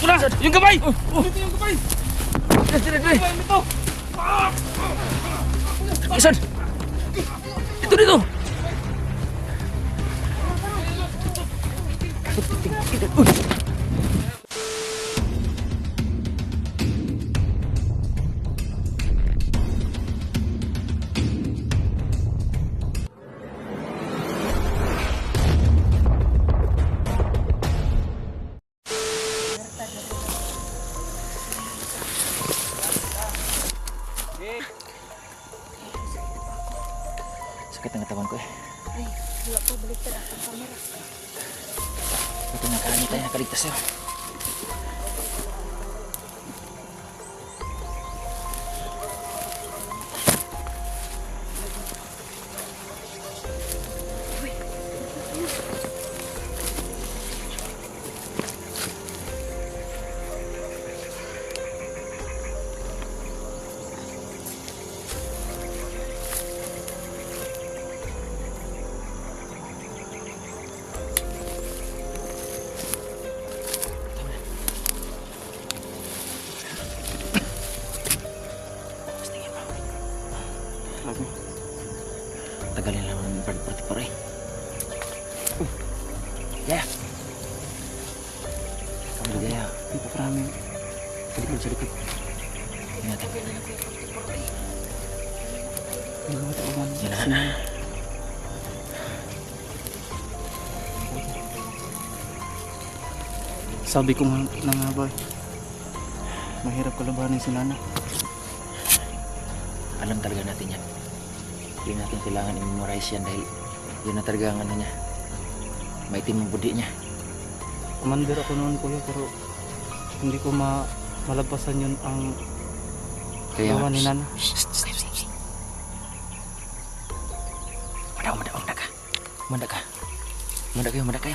Wala! Yung kamay! Ito yung kamay! Dre, Dre. Kamay mo to! Isan. Ito dito. Sakit ang katawan ko eh. Ay, wala po baliktad ako ang camera. Ito na kami tayo nakaligtas sa'yo. Sabi ko nga na nga ba, mahirap kalabanin si Nana. Alam talaga natin yan. Hindi natin kailangan i-memorize yan dahil yun na talaga ang ano niya. Maitim ang budi niya. Commander ako noon kuya pero hindi ko ma malagpasan yun ang Kaya, gawa ni Nana. Shh, shh, shh, Umanda ka. Umanda kayo,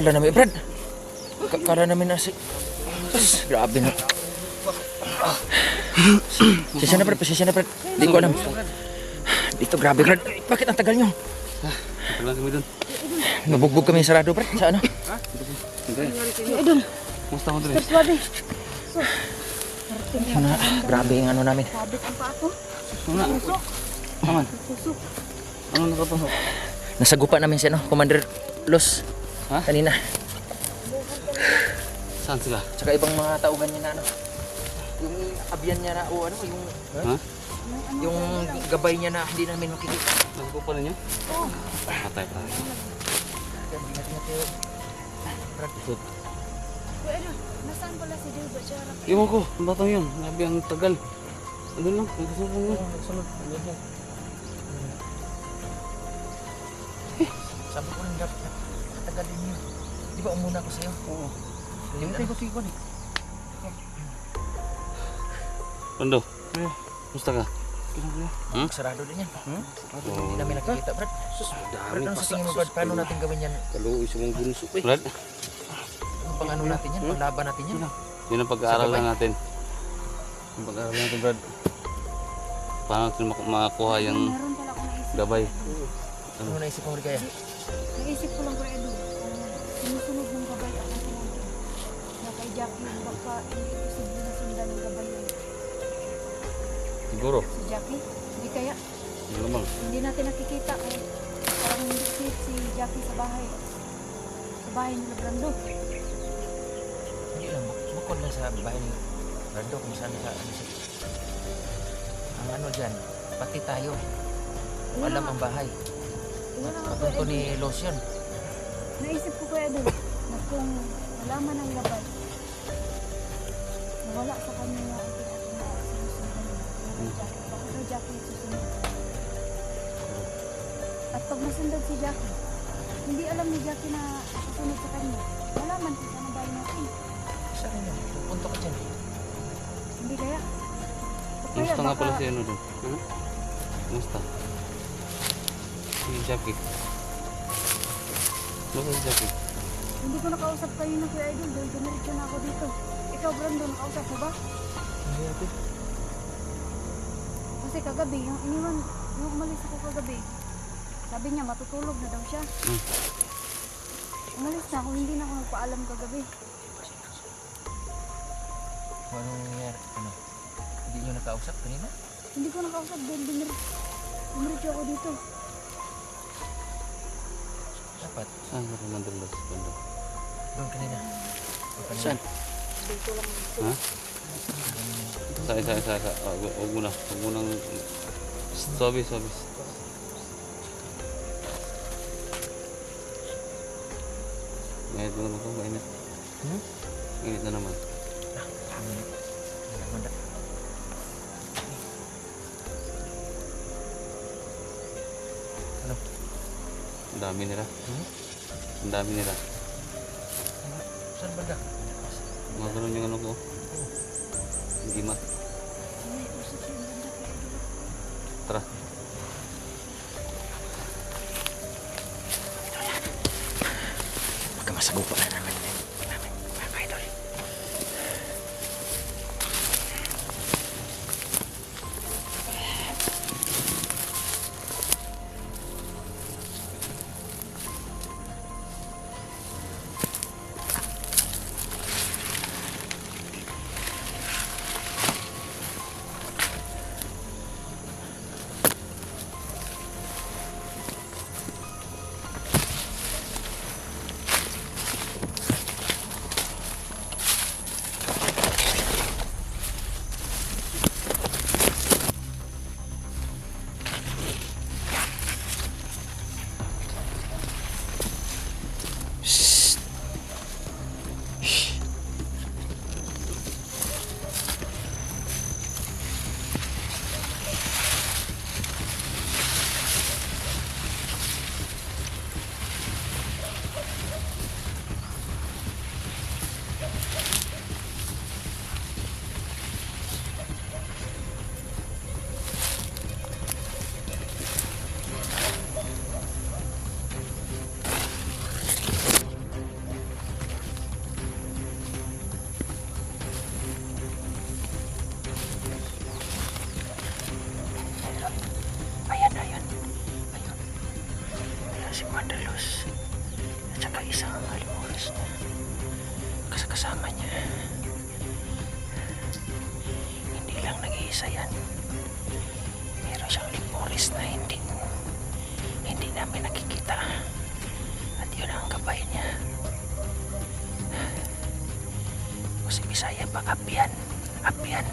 Kala namin, Brad. Ka- Kala namin na si... Grabe na. Sisya na, Brad. Pasisya na, Brad. Hindi ko alam. Dito, grabe, Brad. Bakit ang tagal nyo? Tagal kami dun. Nabugbog kami sarado, Brad. Sa ano? Ay, dun. Musta mo dun? Persuade. Ano, grabe yung ano namin. Sabit ang pa ako. Aman. Susok. Ano nakapasok? Nasagupa namin si ano, Commander Los. Ha? Kanina. Saan sila? Tsaka ibang mga taugan niya na ano. Yung abyan niya na, o ano, yung... Ha? Yung gabay niya na hindi namin makikita. Nagkupa ninyo? Oo. Patay tayo. Hindi natin natin. Brad, Kuya, ano? Nasaan pala si harap. Iwan ko, ang batang yun. Grabe ang tagal. Ano lang, nagkasubong yun. Sabi ko lang dapat katagalin niyo. Di ba umuna ko sa'yo? Oo. Yung ko sige ko Rondo, musta ka? Hmm? Sarado din yan. Hmm? Hindi namin nakikita, Brad. Sus, Brad, ano sa tingin mo, Brad? Paano natin gawin yan? Kaluoy sa mong bunso eh. Brad, Ang pang ano natin yan? Panglaban natin yan? yun ang pag-aaral Sa lang natin. Yung pag-aaral natin, Brad. Paano natin mak- makakuha yung gabay? Ano naisip mo, Rigaya? Naisip ko lang kuya Edu. Sinusunod ng gabay ako sa mga. Na kay Jackie, baka hindi posible na sundan ng gabay yun. Siguro. Si Jackie, hindi kaya. Ano naman? Hindi natin nakikita kaya parang hindi safe si Jackie sa bahay. Sa bahay nila Brando. Hindi lang, buk- bukod lang sa bahay ni Brando kung saan sa ano siya. Ang ano dyan, pati tayo. Alam ang bahay. Patunto ni Los yun. Naisip ko kuya Edu na kung malaman ng gabay, nawala sa kanya nga ang pinaka na sinusundan niya. Baka daw Jackie yung susunod. At pag nasundan si Jackie, Hindi alam ni Jackie na susunod sa kanya. Wala man kung saan ang bahay natin. Saan yun? Pupunta ka dyan. Hindi kaya. Kaya Kumusta nga pala si ano doon? Ha? Kumusta? Si Jackie. Hindi ko nakausap kayo ng Kuya Idol dahil dumiretso na ako dito. Ikaw, Brando, nakausap mo ba? Hindi ate. Kasi kagabi, yung iniwan, yung umalis ako kagabi, sabi niya matutulog na daw siya. Hmm. Umalis na ako, hindi na ako nagpaalam kagabi. Anong nangyayari? Ano? Hindi nyo nakausap kanina? Hindi ko nakausap dahil dumir- dumiretso ako dito. Dapat. Saan ka? Banda? Doon kanina. Doon kanina. Saan? Ha? Isa, isa, isa, isa. Ah, Huwag huwag mo na. Huwag mo nang... Sabi, sabi. Mainit na naman ito, mainit. Hmm? Mainit na naman. Ang dami nila. Hmm? Ang dami nila. Saan ba? Mga ganun yung ano ko. Hindi ma. May usap yung ganda Kuya Idol. Tara. Huwag ka si Madalos. At saka isang alimuras na kasakasama niya. Hindi lang nag-iisa yan. Meron siyang limuris na hindi hindi namin nakikita. At yun ang gabay niya. O si Bisaya pa, Apian. Apian.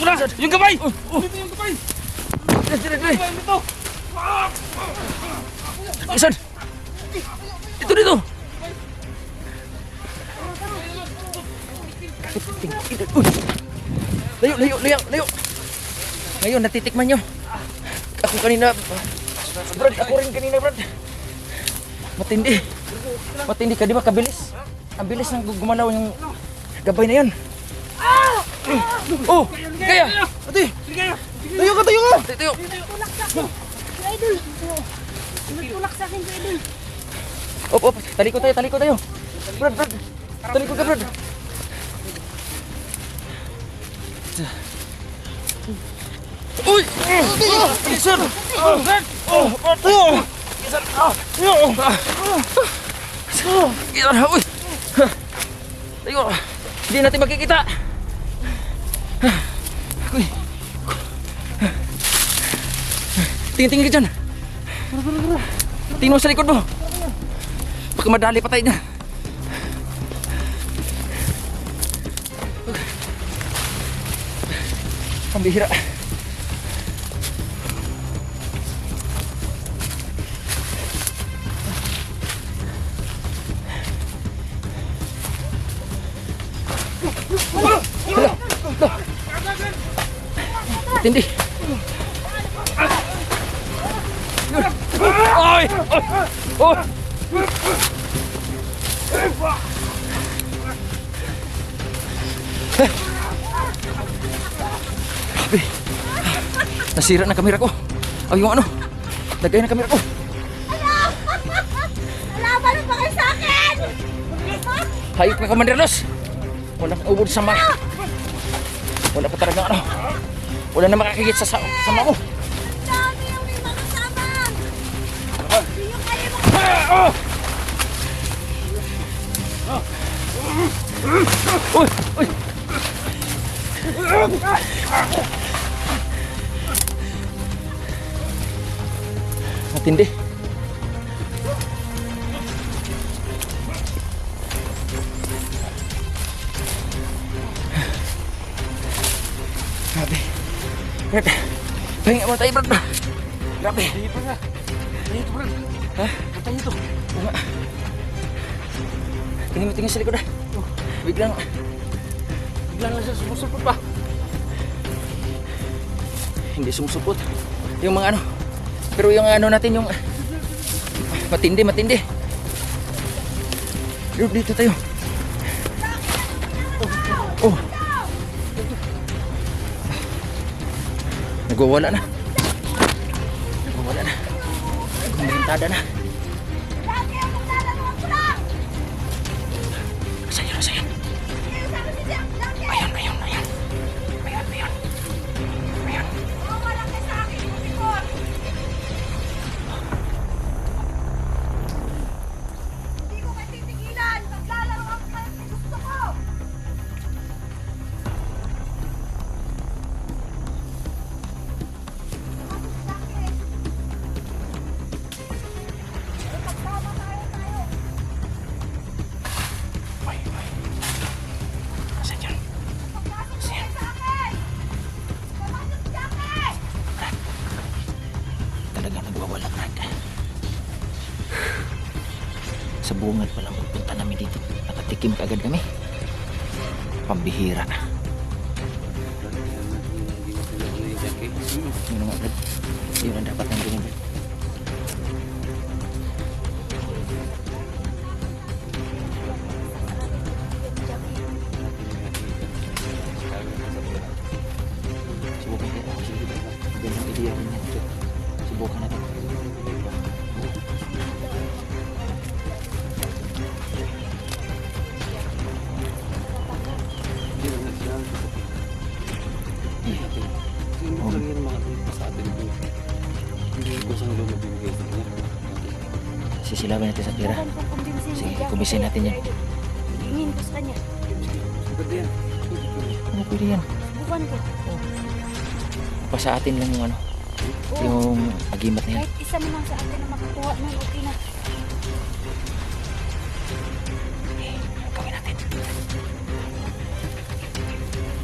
Wala! Yung gabay! Dito yung! Dire, dire, dire. Gabay dito! Isan! Dito, dito! Uy! Layo, layo, layo, layo! Ngayon, natitikman nyo. Ako kanina, Brad, ako rin kanina, Brad. Matindi. Matindi ka, di ba? Kabilis. Ang bilis ng gumalaw yung gabay na yan. Oh! Kaya! Ate! Tayo ka, tayo ka! Tayo! Tulak sa akin! Idol! Tulak sa akin, Idol! Op, op, taliko tayo, taliko tayo. Brad, Brad. Taliko ka, Brad. Uy! Sir! Brad! Oh, tayo! Sir! Ah! Tayo! Iyan, uy! Tayo! Hindi natin makikita. Tingin-tingin ka dyan. Tingin mo sa likod mo. Baka madali pa tayo niya. Pambihira. Matindi. Ay! Ay! Oh! Grabe. Nasira na kamera ko. Ay, yung ano? Lagay na kamera ko. Laban mo pa kayo sa akin! Hayop ka, Commander Los. Wala kang ubod sa mga. Wala pa talaga ano. Wala na makakigit sa sa- sama mo. Dami yung may mga kasama! Hindi yung kayo mga Uy! Uy! Matindi. Mo tayo, Brad. Grabe. Pa nga. Dito, bro. Ha? Patay ito. Nga. Tingin mo tingin sa likod ah. Biglang, Bigla lang siya sumusupot pa. hindi sumusupot. Yung mga ano. Pero yung ano natin, yung matindi, matindi. Dito, dito tayo. Oh. oh. Nagwawala na. Kumalintada na. Sa bungad pa lang pagpunta namin dito. Nakatikim kaagad kami. Pambihira. Yun ang agad. Yun ang dapat nang ganyan. Hindi ko sa nilo mabibigay sa kanya. Sisilawin natin sa pera. Kumbinsin Sige, kumbisin natin yan. Hingin ko sa kanya. Pwede yan. Ano pwede yan? Bukan ko. Pa sa atin lang yung ano. Oo. Yung agimat na yan. Kahit isa mo lang sa atin na makakuha ng okay na. Gawin natin.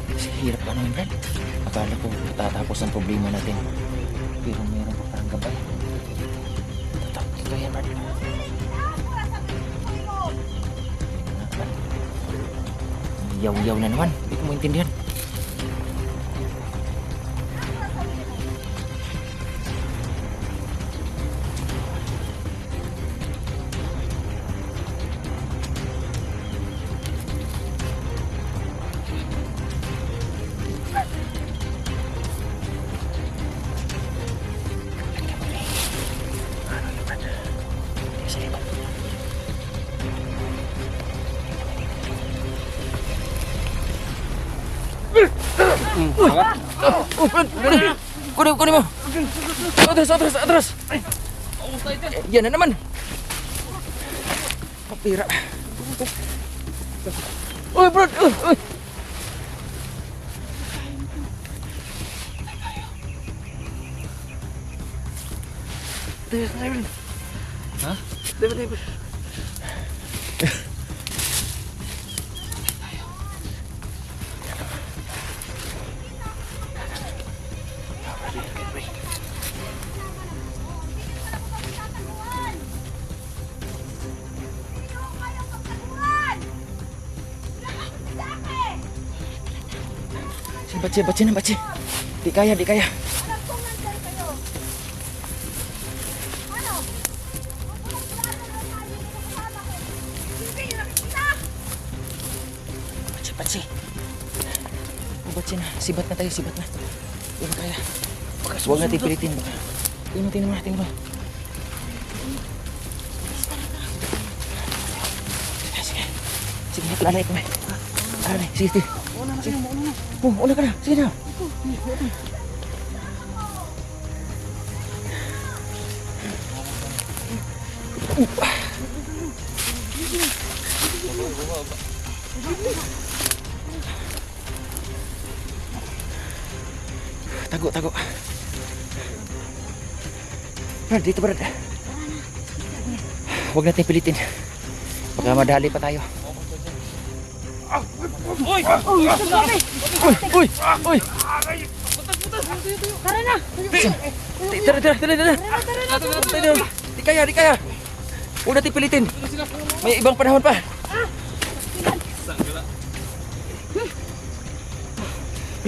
Kasi hirap ano yun, Brad. Akala ko matatapos ang problema natin. Pero gabay. Tatapos ito yan, Brad. Brad. Yaw-yaw na naman. Hindi ko maintindihan. Oh, Brad, kunin. Kunin, kunin mo. Atras, atras, atras. Eh, Yan na naman. Papira. Uy, Brad. Uy, uy. Ha? David, David. Si Bache, Bache na, Bache. Di kaya, di kaya. Ano? Patsi, patsi. Patsi na. Sibat na tayo, sibat na. Di na kaya. Baka huwag natin pilitin. Tingnan mo, tingnan mo, tingnan mo. Sige, sige. Sige, lalay ko. Lalay, sige, sige. Una na. Oh, una ka na. Sige na. Tago, tago. Brad, dito Brad. Huwag natin pilitin. Baka madali pa tayo. Uy! Uy! Uy! Tara na. Tara, tara, tara, tara. Tara, Di kaya, di kaya. Huwag natin pilitin. May ibang panahon pa.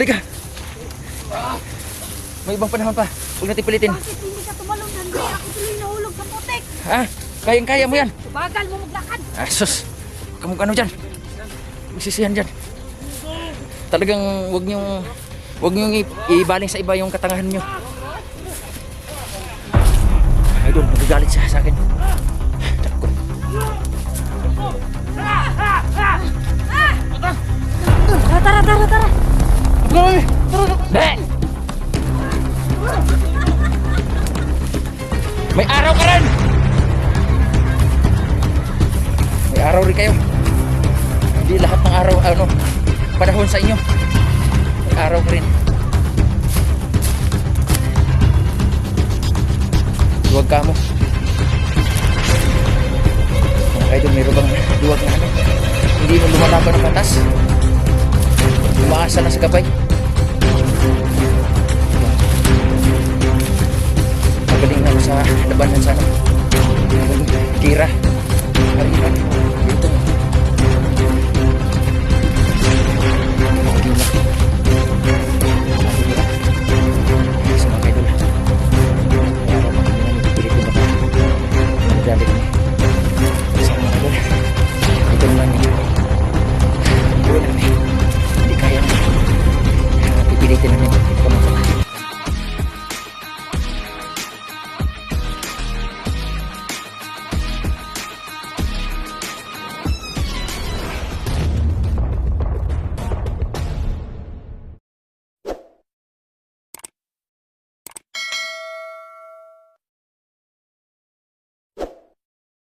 Halika. May ibang panahon pa. Huwag natin pilitin. Bakit hindi ka tumalong nandi? Ako tuloy nahulog sa putik. Ha? Kayang-kaya mo yan. Bagal mo maglakad. Ah, sus. Kamu ano dyan? Magsisihan dyan. Talagang wag niyong wag niyong ibaling sa iba yung katangahan niyo. Idol, nagagalit siya sa akin. Takot. Tara, tara, tara, tara. Be! May araw ka rin! May araw rin kayo. Hindi lahat ng araw, ano, panahon sa inyo. Araw rin. Huwag ka mo. Mga idol, mayroon bang duwag na ano? Hindi mo lumalaban ng batas? Umaasa na sa gabay? Magaling na sa labanan sa ano. Kira.